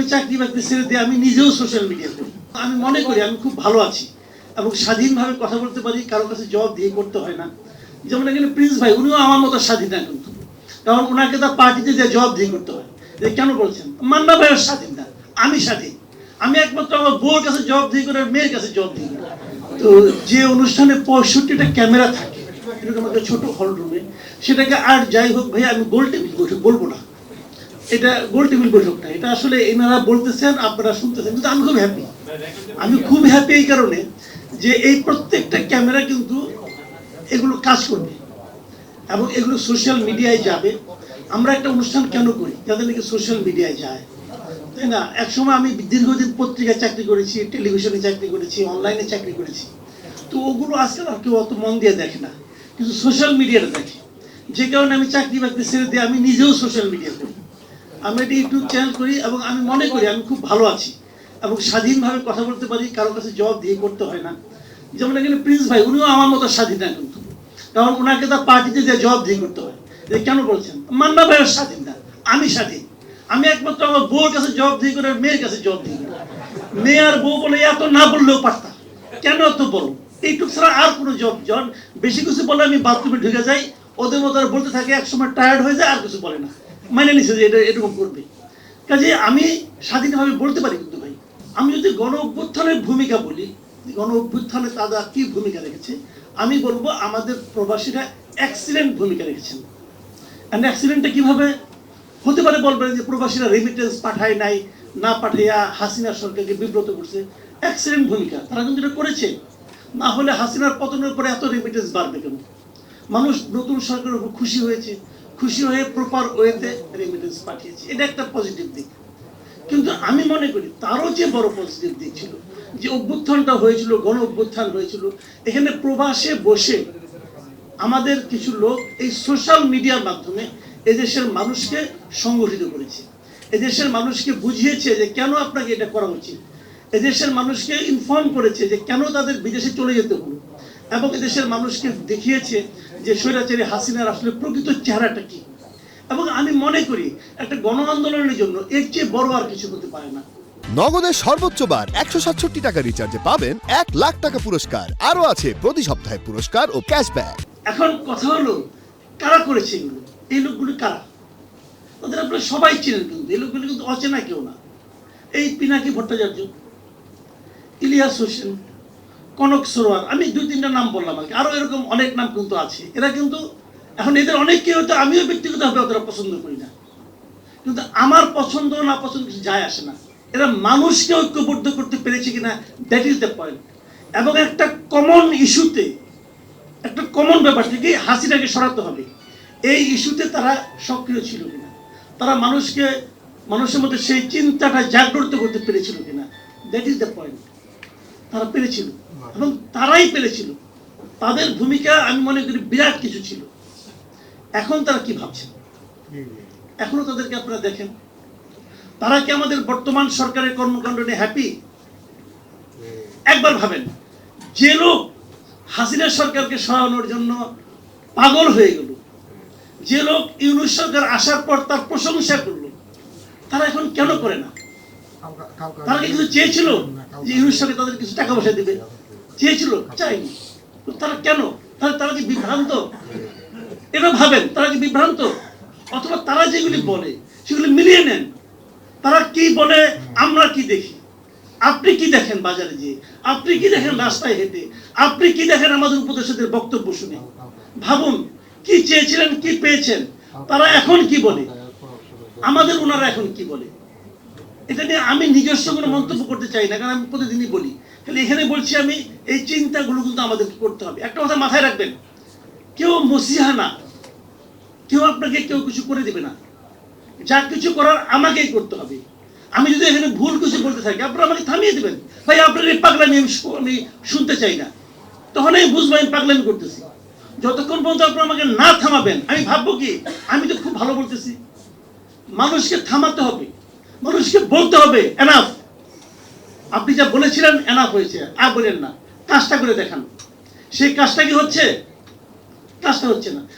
আমি চাকরি বাকরি ছেড়ে দিয়ে আমি নিজেও সোশ্যাল মিডিয়া করি। আমি মনে করি আমি খুব ভালো আছি এবং স্বাধীনভাবে কথা বলতে পারি, কারও কাছে জবাব দিয়ে করতে হয় না। যেমন এখানে প্রিন্স ভাই, উনিও আমার মতো স্বাধীন না কিন্তু কারণ ওনাকে তার পার্টিতে যে জবাব দিয়ে করতে হয়। যে কেন বলছেন? মান্না ভাইয়ের স্বাধীন না, আমি স্বাধীন। আমি একমাত্র আমার বউর কাছে জবাব দিয়ে করে মেয়ের কাছে জবাব দিই তো যে অনুষ্ঠানে পঁয়ষট্টিটা ক্যামেরা থাকে, এরকম একটা ছোট হল রুমে সেটাকে আর যাই হোক ভাই, আমি গোল টেবিল বলব না। এটা গোল টেবিল বৈঠক না এটা আসলে এনারা বলতেছেন, আপনারা শুনতেছেন, কিন্তু আমি খুব হ্যাপি আমি খুব হ্যাপি এই কারণে যে এই প্রত্যেকটা ক্যামেরা কিন্তু এগুলো কাজ করবে এবং এগুলো সোশ্যাল মিডিয়ায় যাবে। আমরা একটা অনুষ্ঠান কেন করি? যাতে নাকি সোশ্যাল মিডিয়ায় যায়। তাই না? একসময় আমি দীর্ঘদিন পত্রিকায় চাকরি করেছি টেলিভিশনে চাকরি করেছি অনলাইনে চাকরি করেছি। তো ওগুলো আজকাল আর কেউ অত মন দিয়ে দেখে না। কিন্তু সোশ্যাল মিডিয়াটা দেখে। যে কারণে আমি চাকরি বাকরি ছেড়ে দিয়ে আমি নিজেও সোশ্যাল মিডিয়া করি। আমি একটা ইউটিউব চ্যানেল করি এবং আমি মনে করি আমি খুব ভালো আছি এবং স্বাধীনভাবে কথা বলতে পারি কারও কাছে জবাব দিয়ে করতে হয় না। যেমন এখানে প্রিন্স ভাই, উনিও আমার মতো স্বাধীন না কিন্তু কারণ ওনাকে তার পার্টিতে যে জবাব দিয়ে করতে হয়। যে কেন বলছেন? মান্না ভাইয়ের স্বাধীন না, আমি স্বাধীন। আমি একমাত্র আমার বউর কাছে জবাব দিয়ে করে মেয়ের কাছে জবাব দিই মেয়ে আর বউ বলে এত না বললেও পারতাম কেন এত বলো? এইটুক ছাড়া আর কোনো জব জন বেশি কিছু বলে আমি বাথরুমে ঢুকে যাই, ওদের মতো আর বলতে থাকে এক সময় টায়ার্ড হয়ে যায়, আর কিছু বলে না। মানে নিছে যে এটা এরকম করবে। কাজে আমি স্বাধীনভাবে বলতে পারি কিন্তু ভাই, আমি যদি গণ অভ্যুত্থানের ভূমিকা বলি, গণ অভ্যুত্থানে তারা কি ভূমিকা রেখেছে? আমি বলব আমাদের প্রবাসীরা অ্যাক্সিডেন্ট ভূমিকা রেখেছেন। অ্যান্ড অ্যাক্সিডেন্টটা কীভাবে? হতে পারে বলবেন যে প্রবাসীরা রেমিটেন্স পাঠায় নাই, না পাঠাইয়া হাসিনা সরকারকে বিব্রত করছে। অ্যাক্সিডেন্ট ভূমিকা, তারা কিন্তু এটা করেছে। না হলে হাসিনার পতনের পরে এত রেমিটেন্স বাড়বে কেন? মানুষ নতুন সরকারের উপর খুশি হয়েছে, খুশি হয়ে প্রপার ওয়েতে রেমিটেন্স পাঠিয়েছে। এটা একটা পজিটিভ দিক। কিন্তু আমি মনে করি তারও যে বড় পজিটিভ দিক ছিল যে অভ্যুত্থানটা হয়েছিল, গণ অভ্যুত্থান হয়েছিল। এখানে প্রবাসে বসে আমাদের কিছু লোক এই সোশ্যাল মিডিয়ার মাধ্যমে এদেশের মানুষকে সংগঠিত করেছে। এদেশের মানুষকে বুঝিয়েছে যে কেন আপনাকে এটা করা উচিত। এদেশের মানুষকে ইনফর্ম করেছে যে কেন তাদের বিদেশে চলে যেতে হলো। এবং এদেশের মানুষকে দেখিয়েছে যে স্বৈরাচারী হাসিনার আসলে প্রকৃত চেহারাটা কি? এবং আমি মনে করি একটা গণ আন্দোলনের জন্য এর চেয়ে বড় আর কিছু হতে পারে না। নগদের সর্বোচ্চ বার একশো সাতষট্টি টাকা রিচার্জে পাবেন এক লাখ টাকা পুরস্কার। আরও আছে প্রতি সপ্তাহে পুরস্কার ও ক্যাশব্যাক এখন কথা হলো কারা করেছে এগুলো? এই লোকগুলো কারা? তাদের আপনারা সবাই চেনেন কিন্তু এই লোকগুলো কিন্তু অচেনা কেউ না। এই পিনাকি ভট্টাচার্য ইলিয়াস হোসেন কনক সরোয়ার আমি দুই, তিনটা নাম বললাম আর কি। আরও এরকম অনেক নাম কিন্তু আছে। এরা কিন্তু, এখন এদের অনেককে হয়তো আমিও ব্যক্তিগতভাবে অতটা পছন্দ করি না। কিন্তু আমার পছন্দ না পছন্দ কিছু যায় আসে না। এরা মানুষকে ঐক্যবদ্ধ করতে পেরেছে কিনা দ্যাট ইজ দ্য পয়েন্ট এবং একটা কমন ইস্যুতে একটা কমন ব্যাপার থেকে হাসিটাকে সরাতে হবে। এই ইস্যুতে তারা সক্রিয় ছিল কিনা? তারা মানুষকে, মানুষের মধ্যে সেই চিন্তাটা জাগ্রত করতে পেরেছিল কিনা? দ্যাট ইজ দ্য পয়েন্ট তারা পেরেছিল। এবং তারাই পেরেছিল তাদের ভূমিকা আমি মনে করি বিরাট কিছু ছিল। এখন তারা কি ভাবছেন এখনও তাদেরকে আপনারা দেখেন? তারা কি আমাদের বর্তমান সরকারের কর্মকাণ্ড নিয়ে হ্যাপি একবার ভাবেন, যে লোক হাসিনা সরকারকে সরানোর জন্য পাগল হয়ে গেল, যে লোক ইউনুস সরকার আসার পর তার প্রশংসা করল, তারা এখন কেন করে না? তারা কি কিছু চেয়েছিল যে ইউনুস সরকার তাদের কিছু টাকা পয়সা দিবে? চেয়েছিল চাইনি তারা কেন? তাহলে তারা কি বিভ্রান্ত? এটা ভাবেন, তারা কি বিভ্রান্ত? অথবা তারা যেগুলি বলে, সেগুলি মিলিয়ে নেন। তারা কি বলে, আমরা কি দেখি? আপনি কি দেখেন বাজারে যেয়ে? আপনি কি দেখেন রাস্তায় হেঁটে? আপনি কি দেখেন আমাদের উপদেশদের বক্তব্য শুনে? ভাবুন, কি চেয়েছিলেন, কি পেয়েছেন? তারা এখন কি বলে? আমাদের ওনারা এখন কি বলে? এটা নিয়ে আমি নিজস্ব কোনো মন্তব্য করতে চাই না, কারণ আমি প্রতিদিনই বলি। তাহলে এখানে বলছি আমি, এই চিন্তাগুলো কিন্তু আমাদেরকে করতে হবে। একটা কথা মাথায় রাখবেন, কেউ মসিহা না, কেউ আপনাকে কেউ কিছু করে দেবে না। যা কিছু করার আমাকেই করতে হবে। আমি যদি এখানে ভুল কিছু বলতে থাকি, আপনারা আমাকে থামিয়ে দেবেন। ভাই, আপনার এই পাগলামি আমি শুনতে চাই না। তখন আমি বুঝব আমি পাগলামি করতেছি। যতক্ষণ পর্যন্ত আপনারা আমাকে না থামাবেন, আমি ভাববো কি, আমি তো খুব ভালো বলতেছি। মানুষকে থামাতে হবে। মানুষকে বলতে হবে এনাফ আপনি যা বলেছিলেন এনাফ হয়েছে, আর বলেন না। কাজটা করে দেখান। সেই কাজটা কি হচ্ছে? কাজটা হচ্ছে না।